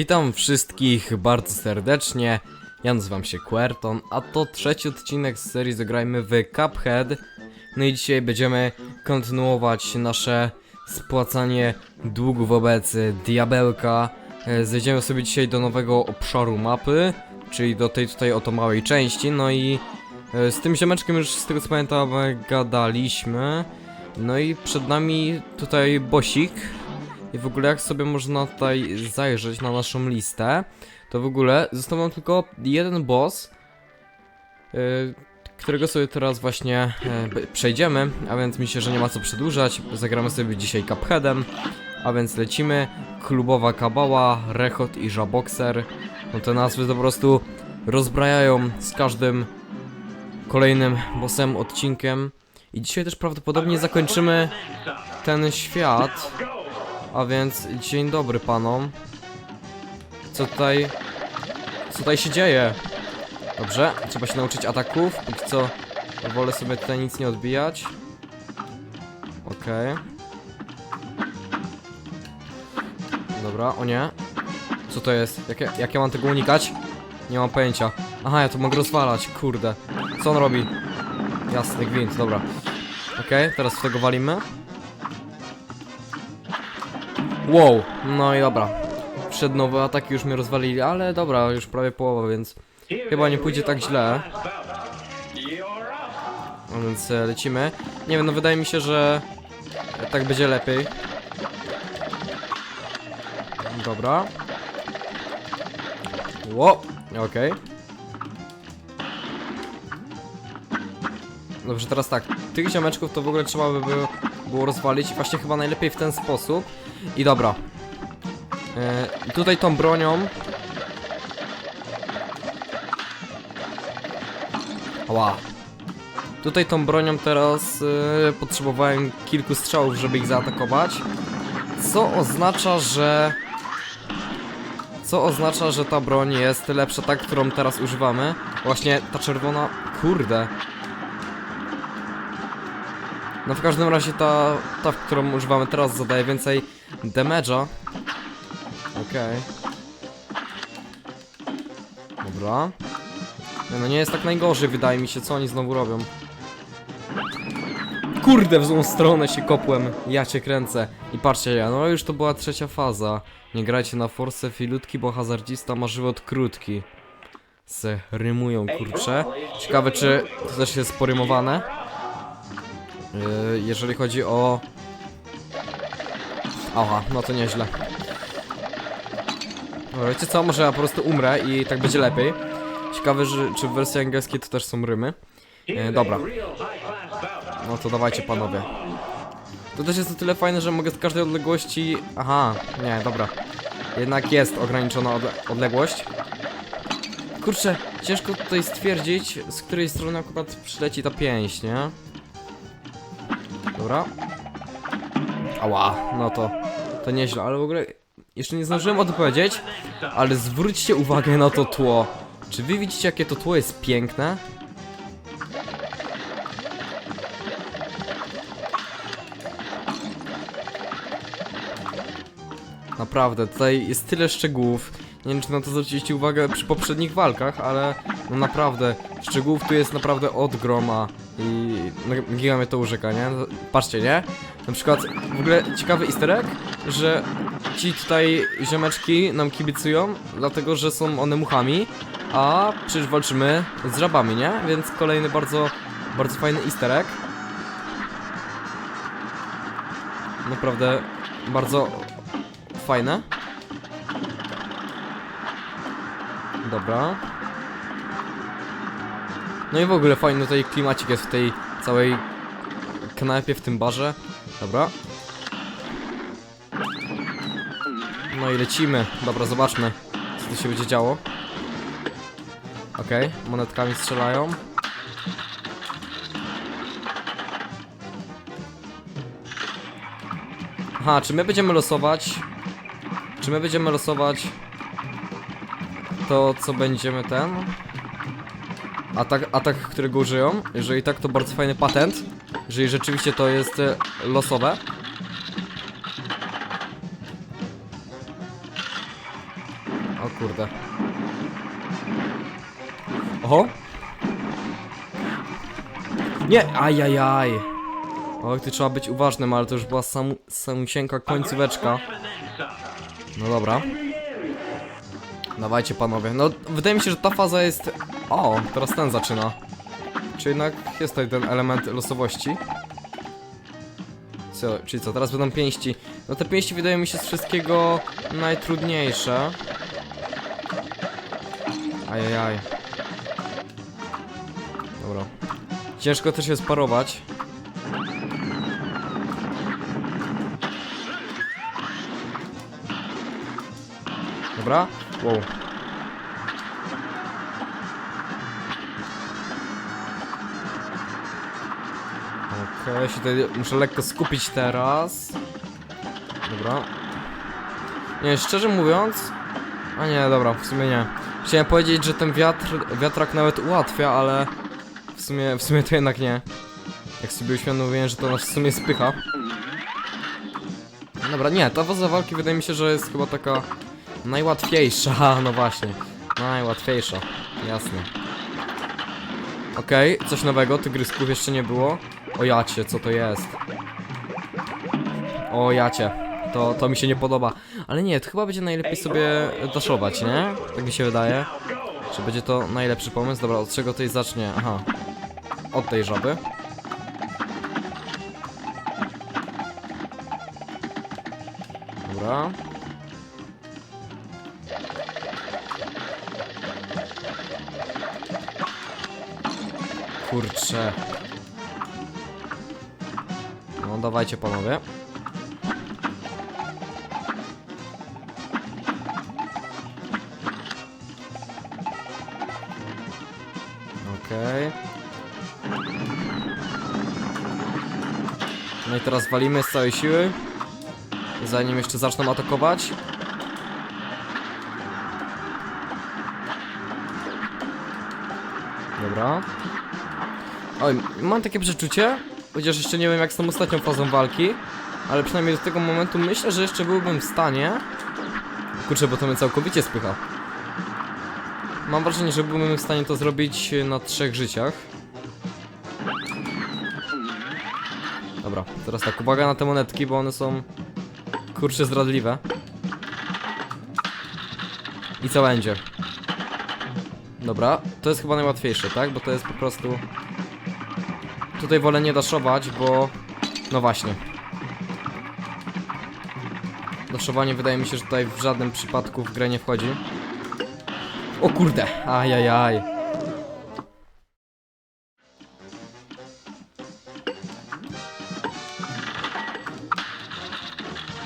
Witam wszystkich bardzo serdecznie. Ja nazywam się Querton, a to trzeci odcinek z serii Zagrajmy w Cuphead. No i dzisiaj będziemy kontynuować nasze spłacanie długu wobec diabełka. E, Zejdziemy sobie dzisiaj do nowego obszaru mapy, czyli do tej tutaj oto małej części. No i e, z tym ziomeczkiem już z tego co pamiętam gadaliśmy. No i przed nami tutaj bosik. I w ogóle jak sobie można tutaj zajrzeć na naszą listę, to w ogóle został nam tylko jeden boss, yy, którego sobie teraz właśnie yy, przejdziemy, a więc myślę, że nie ma co przedłużać. Zagramy sobie dzisiaj Cupheadem, a więc lecimy. Klubowa kabała, Rechot i Żabokser. No te nazwy po prostu rozbrajają z każdym kolejnym bossem odcinkiem. I dzisiaj też prawdopodobnie zakończymy ten świat. A więc dzień dobry panom. Co tutaj. Co tutaj się dzieje? Dobrze, trzeba się nauczyć ataków. Póki co wolę sobie tutaj nic nie odbijać. Okej. Dobra, o nie. Co to jest? Jak ja, jak ja mam tego unikać? Nie mam pojęcia. Aha, ja to mogę rozwalać, kurde. Co on robi? Jasny gwint, dobra. Okej, teraz w tego walimy. Wow, no i dobra. Przed nowe ataki już mnie rozwalili, ale dobra, już prawie połowa, więc chyba nie pójdzie tak źle. A więc e, lecimy. Nie wiem, no wydaje mi się, że tak będzie lepiej. Dobra. Ło, okej. Dobrze, teraz tak. Tych ziomeczków to w ogóle trzeba by było, było rozwalić właśnie chyba najlepiej w ten sposób. I dobra. E, tutaj tą bronią. Ła. Tutaj tą bronią teraz e, potrzebowałem kilku strzałów, żeby ich zaatakować. Co oznacza, że... Co oznacza, że ta broń jest lepsza, ta, którą teraz używamy. Właśnie ta czerwona... Kurde. No w każdym razie ta, ta, którą używamy teraz zadaje więcej damage'a. Okej. Dobra. Nie, No nie jest tak najgorzej, wydaje mi się, co oni znowu robią. Kurde, w złą stronę się kopłem. Ja cię kręcę. I patrzcie, ja, no już to była trzecia faza. Nie grajcie na force filutki, bo hazardzista ma żywot krótki. Se rymują, kurcze. Ciekawe, czy to też jest porymowane. Yy, jeżeli chodzi o... Aha, no to nieźle. Dobra, wiecie co, może ja po prostu umrę i tak będzie lepiej. Ciekawe, że, czy w wersji angielskiej to też są rymy. E, dobra. No to dawajcie panowie. To też jest o tyle fajne, że mogę z każdej odległości... Aha, nie, dobra. Jednak jest ograniczona odle odległość. Kurczę, ciężko tutaj stwierdzić, z której strony akurat przyleci ta pięść, nie? Dobra. Ała, no to, to nieźle, ale w ogóle jeszcze nie zdążyłem o tym powiedzieć, ale zwróćcie uwagę na to tło. Czy wy widzicie, jakie to tło jest piękne? Naprawdę, tutaj jest tyle szczegółów. Nie wiem, czy na to zwróciliście uwagę przy poprzednich walkach, ale no naprawdę, szczegółów tu jest naprawdę od groma i no, giga mnie to urzeka, nie? No, Patrzcie, nie? Na przykład, w ogóle ciekawy easter egg, że ci tutaj ziomeczki nam kibicują, dlatego, że są one muchami, a przecież walczymy z żabami, nie? Więc kolejny bardzo, bardzo fajny easter egg. Naprawdę bardzo fajne. Dobra. No i w ogóle fajny tutaj klimacik jest w tej całej knajpie, w tym barze. Dobra. No i lecimy. Dobra, zobaczmy, co tu się będzie działo. Okej, monetkami strzelają. Aha, czy my będziemy losować? Czy my będziemy losować to, co będziemy ten? Atak, atak, którego użyją? Jeżeli tak, to bardzo fajny patent. Jeżeli rzeczywiście to jest e, losowe. kurde. Oho! Nie! Ajajaj! Oj, tu trzeba być uważnym, ale to już była sam, samusieńka końcóweczka. No dobra. Dawajcie panowie. No, wydaje mi się, że ta faza jest... O, teraz ten zaczyna. Czy jednak jest tutaj ten element losowości? Co, czyli co, teraz będą pięści. No te pięści wydają mi się z wszystkiego najtrudniejsze. Ajajaj. Dobra. Ciężko też jest parować. Dobra. Wow. Okej, ja się tutaj muszę lekko skupić teraz. Dobra. Nie, szczerze mówiąc... A nie, dobra, w sumie nie. Chciałem powiedzieć, że ten wiatr, wiatrak nawet ułatwia, ale... W sumie, w sumie to jednak nie. Jak sobie uświadomiłem, że to nas w sumie spycha. Dobra, nie, ta faza walki wydaje mi się, że jest chyba taka najłatwiejsza, no właśnie. Najłatwiejsza, jasne. Okej, coś nowego, tygrysków jeszcze nie było. O jacie, co to jest? O jacie, to, to mi się nie podoba. Ale nie, to chyba będzie najlepiej sobie daszować, nie? Tak mi się wydaje. Czy będzie to najlepszy pomysł? Dobra, od czego tutaj zacznie? Aha. Od tej żaby. Dobra. Kurczę. No dawajcie panowie. Okej. No i teraz walimy z całej siły. Zanim jeszcze zaczną atakować. Dobra. Oj, mam takie przeczucie, chociaż jeszcze nie wiem jak z tą ostatnią fazą walki, ale przynajmniej do tego momentu myślę, że jeszcze byłbym w stanie... Kurczę, bo to mnie całkowicie spycha. Mam wrażenie, że byłbym w stanie to zrobić na trzech życiach. Dobra, teraz tak, uwaga na te monetki, bo one są... Kurczę, zdradliwe. I co będzie? Dobra, to jest chyba najłatwiejsze, tak? Bo to jest po prostu... Tutaj wolę nie daszować, bo... No właśnie. Daszowanie wydaje mi się, że tutaj w żadnym przypadku w grę nie wchodzi. O kurde, ajajaj.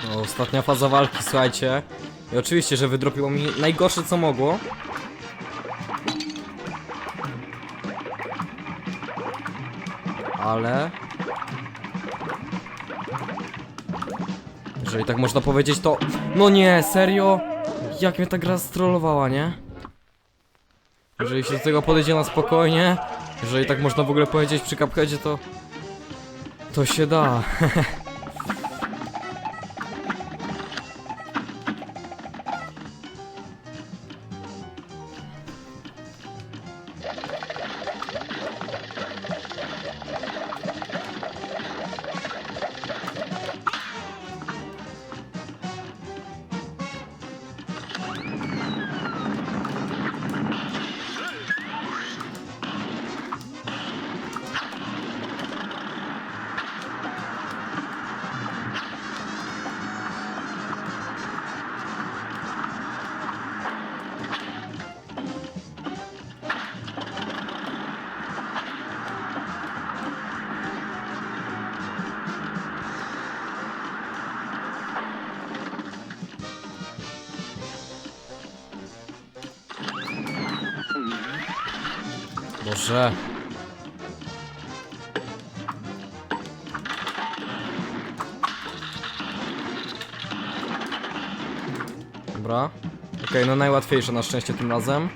No, ostatnia faza walki, słuchajcie. I oczywiście, że wydropiło mi najgorsze co mogło. Ale... Jeżeli tak można powiedzieć, to... No nie, serio? Jak mnie ta gra strollowała, nie? Jeżeli się do tego podejdzie na spokojnie, jeżeli tak można w ogóle powiedzieć przy Cupheadzie, to... To się da. Boże. Dobra. Okej, no najłatwiejsze na szczęście tym razem.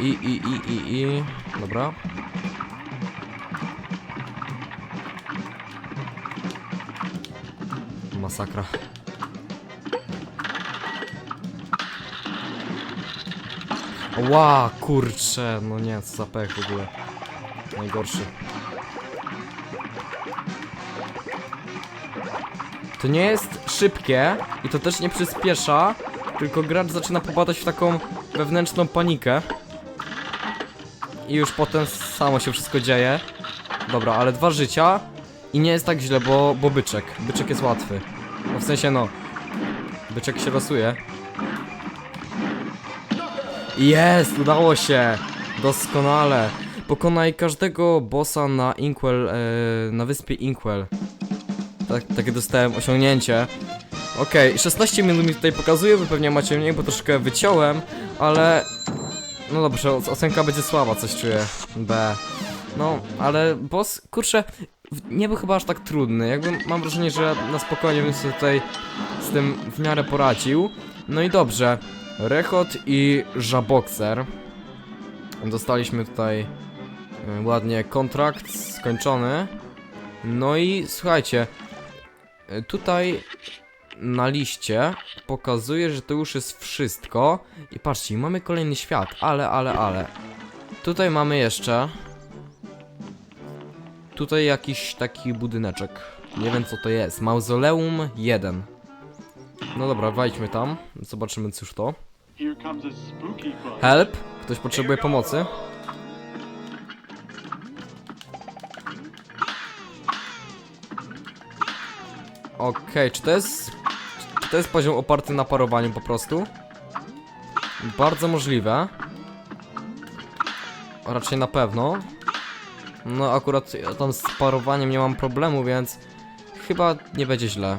I, i, i, i, i. Dobra. Masakra. Ła, kurcze, no nie, co za pech w ogóle. Najgorszy. To nie jest szybkie i to też nie przyspiesza, tylko gracz zaczyna popadać w taką wewnętrzną panikę. I już potem samo się wszystko dzieje. Dobra, ale dwa życia i nie jest tak źle, bo, bo byczek. Byczek jest łatwy. No w sensie no, byczek się losuje. Jest, udało się! Doskonale. Pokonaj każdego bossa na Inkwell, e, na wyspie Inkwell. Tak, takie dostałem osiągnięcie. Okej, 16 minut mi tutaj pokazuje, wy pewnie macie mniej, bo troszkę wyciąłem, ale... No dobrze, ocenka będzie słaba, coś czuję. B. No, ale boss, kurczę, nie był chyba aż tak trudny. Jakby mam wrażenie, że na spokojnie bym sobie tutaj z tym w miarę poradził. No i dobrze. Rechot i Żabokser. Dostaliśmy tutaj y, ładnie kontrakt skończony. No i słuchajcie, y, tutaj na liście pokazuje, że to już jest wszystko. I patrzcie, mamy kolejny świat, ale, ale, ale. Tutaj mamy jeszcze. Tutaj jakiś taki budyneczek. Nie wiem co to jest. Mauzoleum 1. No dobra, wejdźmy tam. Zobaczymy cóż to. Help? Ktoś potrzebuje pomocy? Okej, czy to jest... Czy to jest poziom oparty na parowaniu po prostu? Bardzo możliwe. Raczej na pewno. No akurat ja tam z parowaniem nie mam problemu, więc... Chyba nie będzie źle.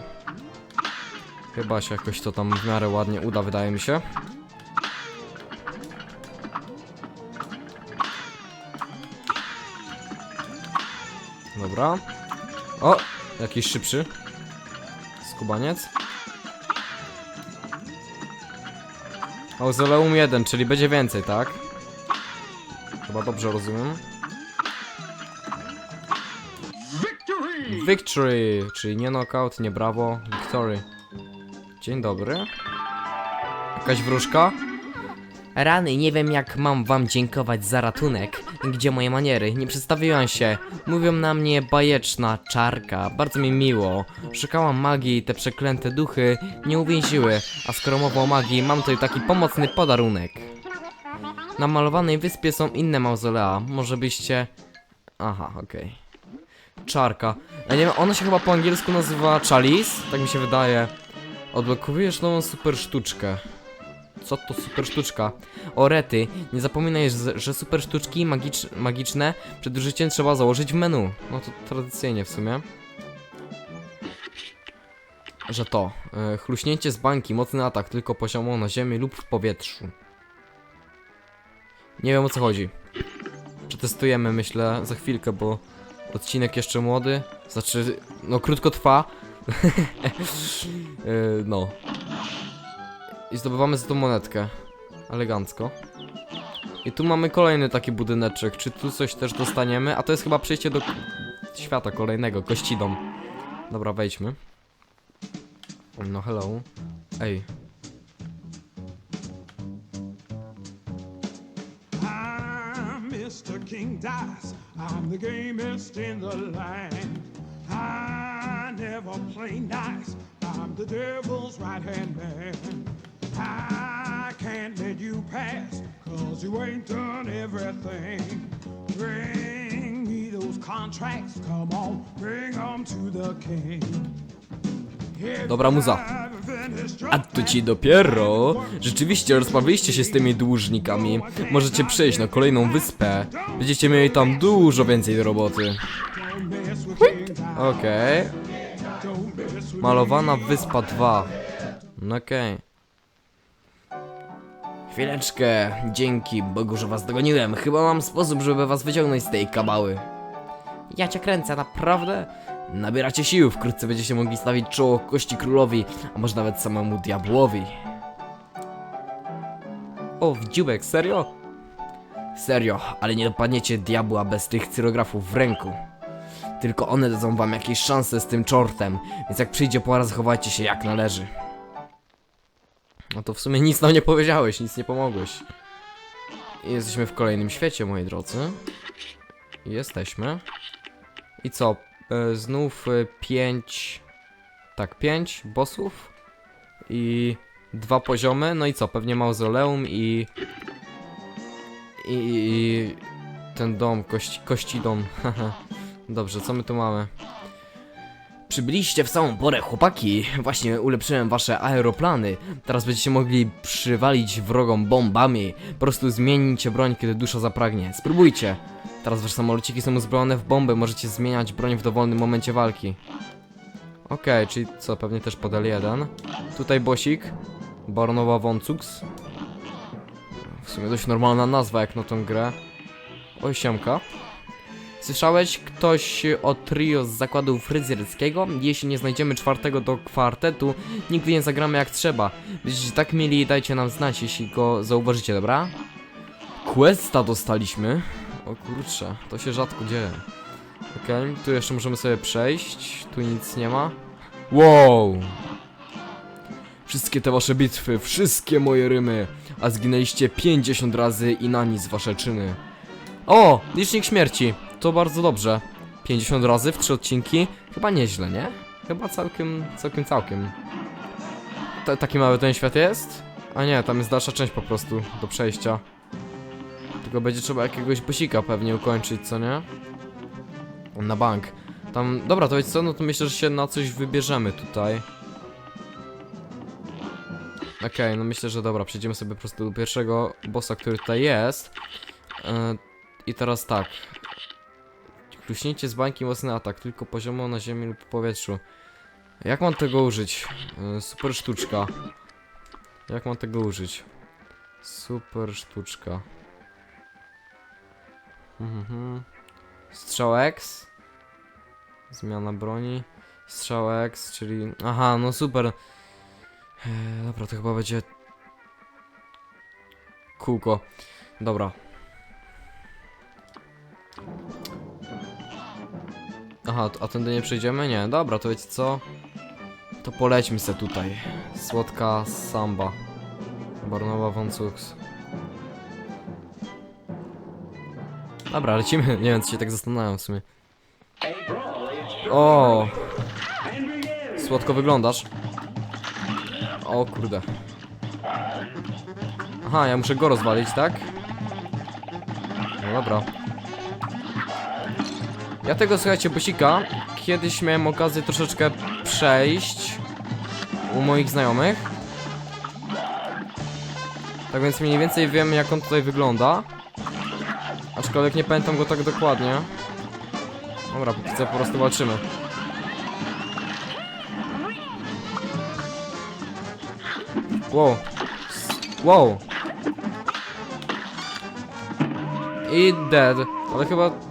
Chyba się jakoś to tam w miarę ładnie uda, wydaje mi się. Dobra. O! Jakiś szybszy. Skubaniec. Mauzoleum 1, czyli będzie więcej, tak? Chyba dobrze rozumiem. Victory! Victory, czyli nie knockout, nie brawo, victory. Dzień dobry. Jakaś wróżka? Rany, nie wiem jak mam wam dziękować za ratunek. Gdzie moje maniery? Nie przedstawiłam się. Mówią na mnie bajeczna czarka. Bardzo mi miło. Szukałam magii i te przeklęte duchy nie uwięziły. A skoro mowa o magii, mam tutaj taki pomocny podarunek. Na malowanej wyspie są inne mauzolea. Może byście... Aha, okej. Czarka. Ja nie wiem, ona się chyba po angielsku nazywa Chalice, tak mi się wydaje. Odblokowujesz nową super sztuczkę. Co to super sztuczka? O rety, nie zapominaj, że, że super sztuczki magicz, magiczne przed użyciem trzeba założyć w menu. No to tradycyjnie w sumie. Że to, e, chluśnięcie z bańki, mocny atak, tylko poziomo na ziemi lub w powietrzu. Nie wiem o co chodzi. Przetestujemy myślę za chwilkę, bo odcinek jeszcze młody. Znaczy, no krótko trwa. Yy, no. I zdobywamy za tą monetkę. Elegancko. I tu mamy kolejny taki budyneczek. Czy tu coś też dostaniemy? A to jest chyba przejście do świata kolejnego, kościdom. Dobra, wejdźmy. No hello. Ej. I'm Mr. King Dice. I'm the gamest in the land. I never play nice. I'm the devil's right hand man. I can't let you pass, cause you ain't done everything. Bring me those contracts, come on, bring them to the king. Dobra muza. A to ci dopiero. Rzeczywiście rozprawiliście się z tymi dłużnikami. Możecie przejść na kolejną wyspę. Będziecie mieli tam dużo więcej do roboty. Okej. With Malowana wyspa 2. No Okej. Chwileczkę. Dzięki Bogu, że was dogoniłem. Chyba mam sposób, żeby was wyciągnąć z tej kabały. Ja cię kręcę, naprawdę? Nabieracie sił, wkrótce będziecie mogli stawić czoło kości królowi, a może nawet samemu diabłowi. O, w dziubek, serio? Serio, ale nie dopadniecie diabła bez tych cyrografów w ręku. Tylko one dadzą wam jakieś szanse z tym czortem, więc jak przyjdzie pora, zachowajcie się jak należy. No to w sumie nic nam nie powiedziałeś, nic nie pomogłeś. Jesteśmy w kolejnym świecie, moi drodzy. Jesteśmy. I co? E, znów e, pięć... Tak, pięć bossów. I dwa poziomy. No i co? Pewnie mauzoleum i... I, i ten dom, kości, kościdom. haha. Dobrze, co my tu mamy? Przybyliście w samą porę, chłopaki. Właśnie ulepszyłem wasze aeroplany. Teraz będziecie mogli przywalić wrogom bombami. Po prostu zmienicie broń, kiedy dusza zapragnie. Spróbujcie. Teraz wasze samolociki są uzbrojone w bomby. Możecie zmieniać broń w dowolnym momencie walki. Okej, czyli co, pewnie też pod L1. Tutaj bosik. Baronowa von Cux. W sumie dość normalna nazwa jak na tą grę. Oj, siemka. Słyszałeś ktoś o trio z zakładu fryzjerskiego? Jeśli nie znajdziemy czwartego do kwartetu, nigdy nie zagramy jak trzeba. Będziecie tak mieli, dajcie nam znać, jeśli go zauważycie, dobra? Questa dostaliśmy. O kurczę, to się rzadko dzieje. Okej, tu jeszcze możemy sobie przejść. Tu nic nie ma. Wow! Wszystkie te wasze bitwy, wszystkie moje rymy, a zginęliście 50 razy i na nic wasze czyny. O! Licznik śmierci. To bardzo dobrze. 50 razy w 3 odcinki. Chyba nieźle, nie? Chyba całkiem, całkiem, całkiem. Ta- taki mały ten świat jest? A nie, tam jest dalsza część po prostu do przejścia. Tylko będzie trzeba jakiegoś bosika pewnie ukończyć, co nie? Na bank. Tam, dobra, to wiecie co, no to myślę, że się na coś wybierzemy tutaj. Okej, no myślę, że dobra, przejdziemy sobie po prostu do pierwszego bossa, który tutaj jest. E, I teraz tak. Kluśnijcie z bańki mocny atak, tylko poziomo na ziemi lub powietrzu. Jak mam tego użyć? E, super sztuczka. Jak mam tego użyć? Super sztuczka. Mhm. Strzał X. Zmiana broni. Strzał X, czyli... Aha, no super. Eee, dobra, to chyba będzie... Kółko. Dobra. Aha, a tędy nie przejdziemy? Nie, dobra, to wiecie co? To polećmy se tutaj. Słodka samba. Barnowa Cux. Dobra, lecimy. Nie wiem, co się tak zastanawiam w sumie. O! Słodko wyglądasz. O kurde. Aha, ja muszę go rozwalić, tak? No dobra. Ja tego, słuchajcie, bosika kiedyś miałem okazję troszeczkę przejść u moich znajomych. Tak więc mniej więcej wiem, jak on tutaj wygląda. Aczkolwiek nie pamiętam go tak dokładnie. Dobra, póki co po prostu walczymy. Wow. Wow. I dead. Ale chyba...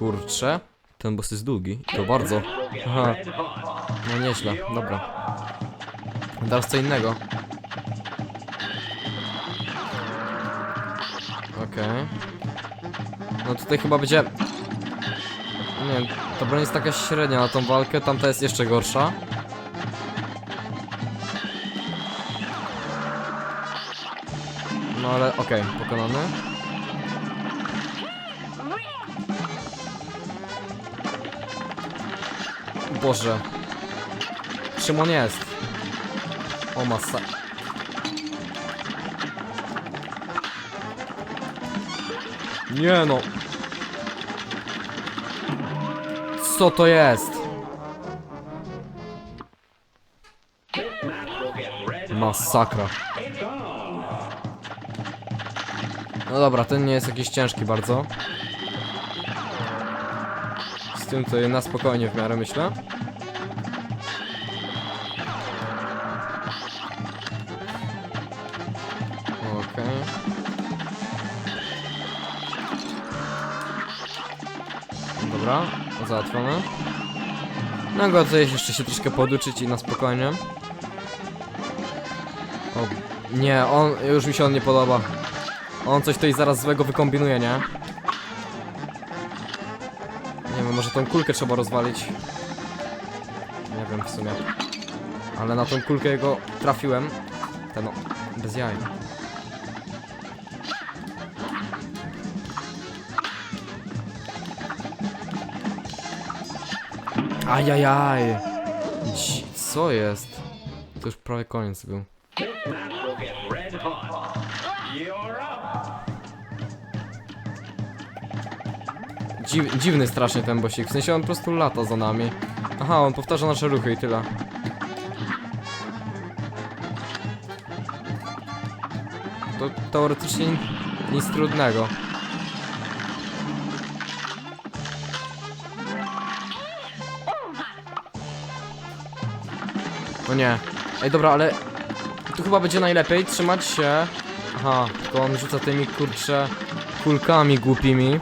O kurcze. Ten boss jest długi. To bardzo. Aha. No nieźle. Dobra. Teraz co innego. Okej. No tutaj chyba będzie... Nie wiem, ta broń jest taka średnia na tą walkę, tamta jest jeszcze gorsza. No ale okej, pokonany. Boże. Czym on jest? O masa. Nie no. Co to jest? Masakra. No dobra, ten nie jest jakiś ciężki bardzo. Z tym to na spokojnie w miarę myślę. Dobra, załatwione. No go tutaj jeszcze się troszkę poduczyć i na spokojnie. O, nie, on, już mi się on nie podoba. On coś tutaj zaraz złego wykombinuje, nie? Nie wiem, może tą kulkę trzeba rozwalić. Nie wiem w sumie. Ale na tą kulkę jego trafiłem. Ten no, bez jaj. Ajajaj. Dzi- Co jest? To już prawie koniec był. Dziw, dziwny strasznie ten bosik, w sensie on po prostu lata za nami. Aha, on powtarza nasze ruchy i tyle. To teoretycznie nic trudnego. O nie. Ej, dobra, ale tu chyba będzie najlepiej trzymać się. Aha, tylko on rzuca tymi kurcze kulkami głupimi.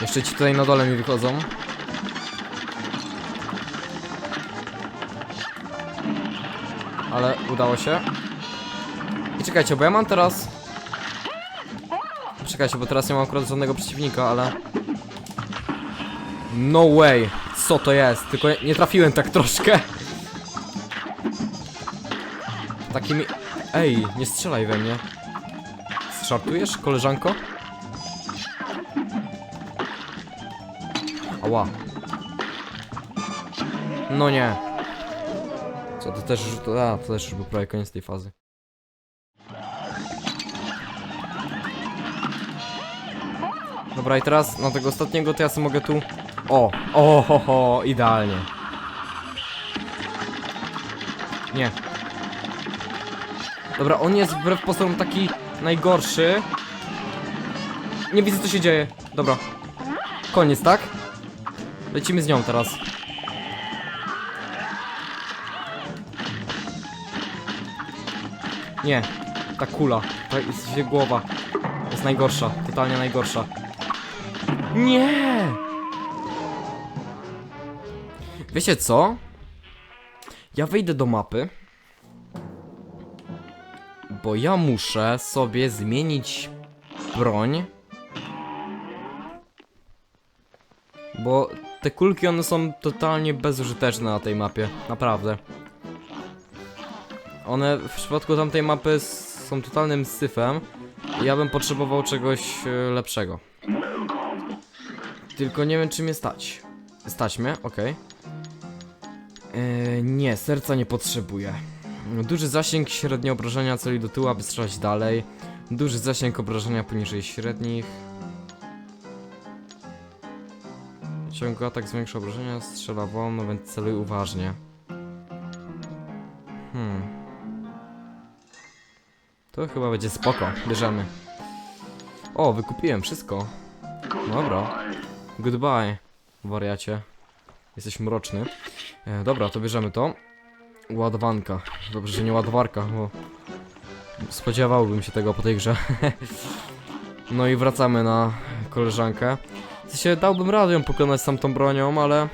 Jeszcze ci tutaj na dole mi wychodzą. Ale udało się. I czekajcie, bo ja mam teraz... Czekajcie, bo teraz nie mam akurat żadnego przeciwnika, ale... No way! Co to jest? Tylko nie trafiłem tak troszkę. Takimi... Ej, nie strzelaj we mnie. Żartujesz, koleżanko? Ała. No nie. Co, to też już... A, to też już był prawie koniec tej fazy. Dobra, i teraz na tego ostatniego to ja sobie mogę tu... O! O, ho, ho, idealnie. Nie. Dobra, on jest wbrew pozorom taki najgorszy. Nie widzę co się dzieje. Dobra. Koniec, tak? Lecimy z nią teraz. Nie, ta kula, ta jest się głowa. Jest najgorsza, totalnie najgorsza. Nie! Wiecie co? Ja wejdę do mapy. Bo ja muszę sobie zmienić broń. Bo te kulki one są totalnie bezużyteczne na tej mapie, naprawdę. One w przypadku tamtej mapy są totalnym syfem. Ja bym potrzebował czegoś e, lepszego. Tylko nie wiem czy mnie stać. Stać mnie, okej. E, nie, serca nie potrzebuję. Duży zasięg, średnie obrażenia celi do tyłu, aby strzelać dalej. Duży zasięg obrażenia poniżej średnich. Ciągły atak zwiększa obrażenia, strzela wolno, więc celuj uważnie. Hmm. To chyba będzie spoko, bierzemy. O, wykupiłem wszystko. Dobra. Goodbye, wariacie. Jesteś mroczny. E, dobra, to bierzemy to. Ładowanka. Dobrze, że nie ładowarka, bo... Spodziewałbym się tego po tej grze. no i wracamy na koleżankę. W sensie dałbym radę ją pokonać z tamtą bronią, ale...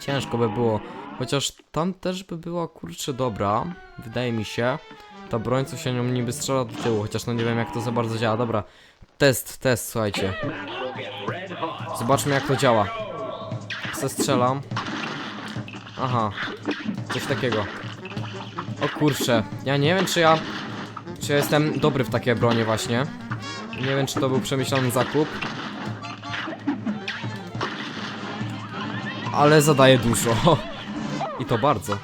Ciężko by było. Chociaż tam też by była kurczę dobra. Wydaje mi się. Ta broń, co się nią niby strzela do tyłu, chociaż no nie wiem jak to za bardzo działa. Dobra, test, test, słuchajcie. Zobaczmy jak to działa. Zestrzelam. Aha, coś takiego. O kurczę, ja nie wiem czy ja... Czy ja jestem dobry w takie bronie właśnie. Nie wiem czy to był przemyślany zakup. Ale zadaje dużo. I to bardzo.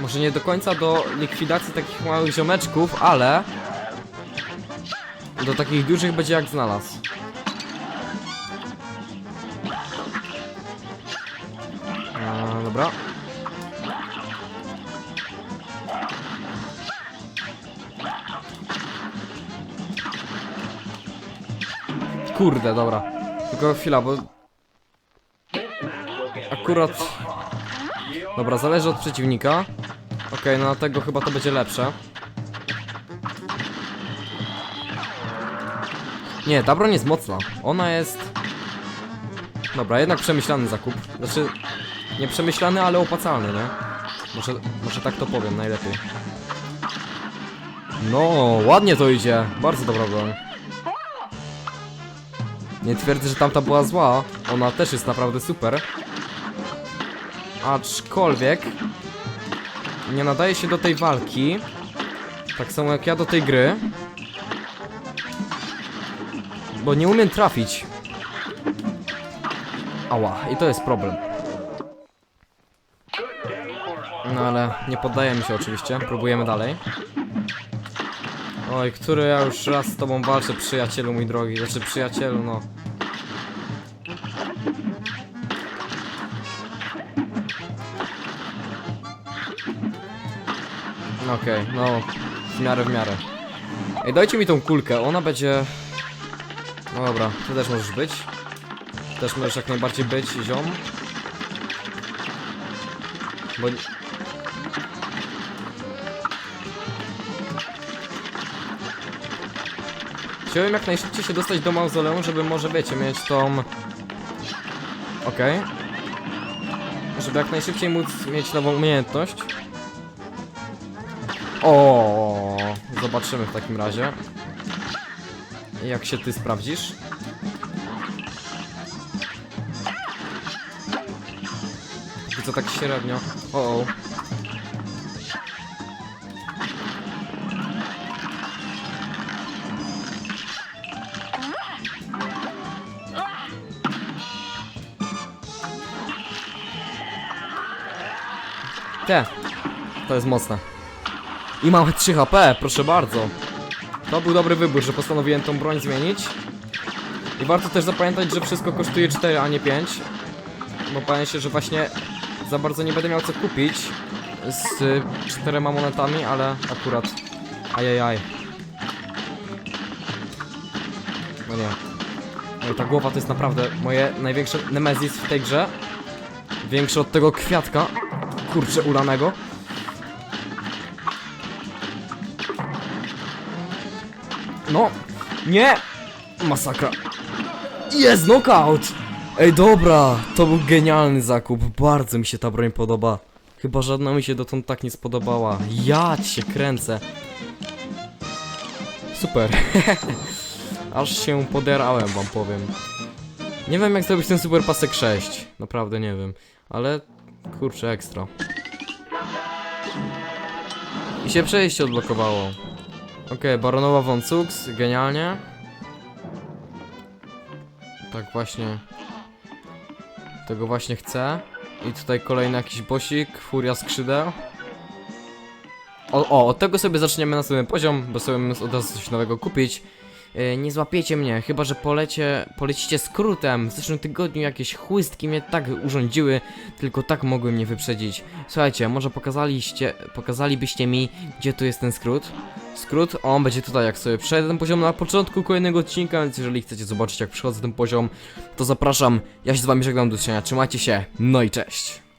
Może nie do końca do likwidacji takich małych ziomeczków, ale do takich dużych będzie jak znalazł. A, dobra. Kurde, dobra. Tylko chwila, bo... Akurat... Dobra, zależy od przeciwnika. Okej, no na tego chyba to będzie lepsze. Nie, ta broń jest mocna. Ona jest... Dobra, jednak przemyślany zakup. Znaczy, nie przemyślany, ale opłacalny, nie? Może, może tak to powiem, najlepiej. No, ładnie to idzie. Bardzo dobra broń. Nie twierdzę, że tamta była zła. Ona też jest naprawdę super. Aczkolwiek nie nadaje się do tej walki, Tak samo jak ja do tej gry. Bo nie umiem trafić. Ała, i to jest problem. No ale nie poddaję mi się oczywiście, próbujemy dalej. Oj, który ja już raz z tobą walczę, przyjacielu mój drogi. Znaczy przyjacielu, no. No Okej, no w miarę, w miarę. Ej, dajcie mi tą kulkę, ona będzie... No dobra, ty też możesz być. Też możesz jak najbardziej być, ziom. Bo... Chciałem jak najszybciej się dostać do mauzoleum, żeby może wiecie, mieć tą... Okej. Żeby jak najszybciej móc mieć nową umiejętność. O, zobaczymy w takim razie. Jak się ty sprawdzisz? Póki tak średnio. O, o. Te. To jest mocne. I mamy 3 HP, proszę bardzo. To był dobry wybór, że postanowiłem tą broń zmienić. I warto też zapamiętać, że wszystko kosztuje 4, a nie 5. Bo powiem się, że właśnie za bardzo nie będę miał co kupić z y, czterema monetami, ale akurat ajajaj. No nie. No ta głowa to jest naprawdę moje największe nemesis w tej grze. Większe od tego kwiatka. Kurczę, ulanego. No, nie! Masakra. Jest knockout! Ej, dobra, to był genialny zakup. Bardzo mi się ta broń podoba. Chyba żadna mi się dotąd tak nie spodobała. Ja się kręcę. Super. Aż się poderałem, wam powiem. Nie wiem, jak zrobić ten super pasek 6. Naprawdę nie wiem. Ale kurczę, ekstra. I się przejście odblokowało. Okej, Baronowa von genialnie. Tak właśnie. Tego właśnie chcę. I tutaj kolejny jakiś bosik, furia skrzydeł. O, o, od tego sobie zaczniemy następny poziom, bo sobie od razu coś nowego kupić. Yy, nie złapiecie mnie, chyba że polecie, polecicie skrótem. W zeszłym tygodniu jakieś chłystki mnie tak urządziły, tylko tak mogły mnie wyprzedzić. Słuchajcie, może pokazaliście, pokazalibyście mi, gdzie tu jest ten skrót? Skrót, on będzie tutaj, jak sobie przejdę ten poziom na początku kolejnego odcinka, więc jeżeli chcecie zobaczyć, jak przychodzę ten poziom, to zapraszam. Ja się z wami żegnam do zobaczenia, trzymajcie się, no i cześć.